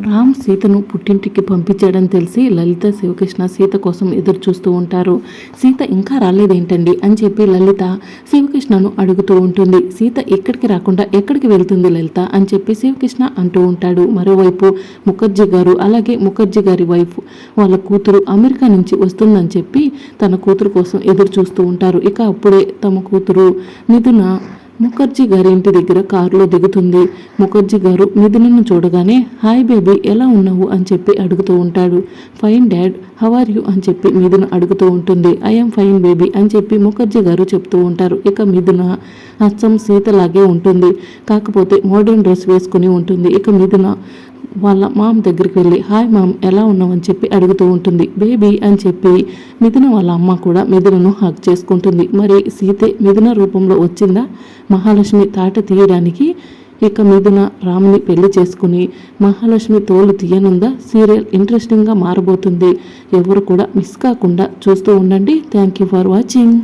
రామ్ సీతను పుట్టింటికి పంపించాడని తెలిసి లలిత శివకృష్ణ సీత కోసం ఎదురు చూస్తూ ఉంటారు. సీత ఇంకా రాలేదేంటండి అని చెప్పి లలిత శివకృష్ణను అడుగుతూ ఉంటుంది. సీత ఎక్కడికి రాకుండా ఎక్కడికి వెళ్తుంది లలిత అని చెప్పి శివకృష్ణ అంటూ ఉంటాడు. మరోవైపు ముఖర్జీ గారు అలాగే ముఖర్జీ గారి వైఫ్ వాళ్ళ కూతురు అమెరికా నుంచి వస్తుందని చెప్పి తన కూతురు కోసం ఎదురు చూస్తూ ఉంటారు. ఇక అప్పుడే తమ కూతురు మిథున ముఖర్జీ గారి ఇంటి దగ్గర కారులో దిగుతుంది. ముఖర్జీ గారు మిథునను చూడగానే హాయ్ బేబీ ఎలా ఉన్నావు? అని చెప్పి అడుగుతూ ఉంటాడు. Fine dad how are you? అని చెప్పి మిథున అడుగుతూ ఉంటుంది. ఐఎమ్ ఫైన్ బేబీ అని చెప్పి ముఖర్జీ గారు చెప్తూ ఉంటారు. ఇక మిథున అచ్చం సీతలాగే ఉంటుంది. కాకపోతే మోడర్న్ డ్రెస్ వేసుకుని ఉంటుంది. ఇక మిథున వాళ్ళ మామ్ దగ్గరికి వెళ్ళి హాయ్ మామ్ ఎలా ఉన్నావని చెప్పి అడుగుతూ ఉంటుంది. బేబీ అని చెప్పి మిథున వాళ్ళ అమ్మ కూడా మిథునను హక్ చేసుకుంటుంది. మరి సీతే మిథున రూపంలో వచ్చిందా? మహాలక్ష్మి తాట తీయడానికి ఇక మిథున రాముని పెళ్ళి చేసుకుని మహాలక్ష్మి తోలు తీయనుందా? సీరియల్ ఇంట్రెస్టింగ్గా మారబోతుంది. ఎవరు కూడా మిస్ కాకుండా చూస్తూ ఉండండి. Thank you for watching.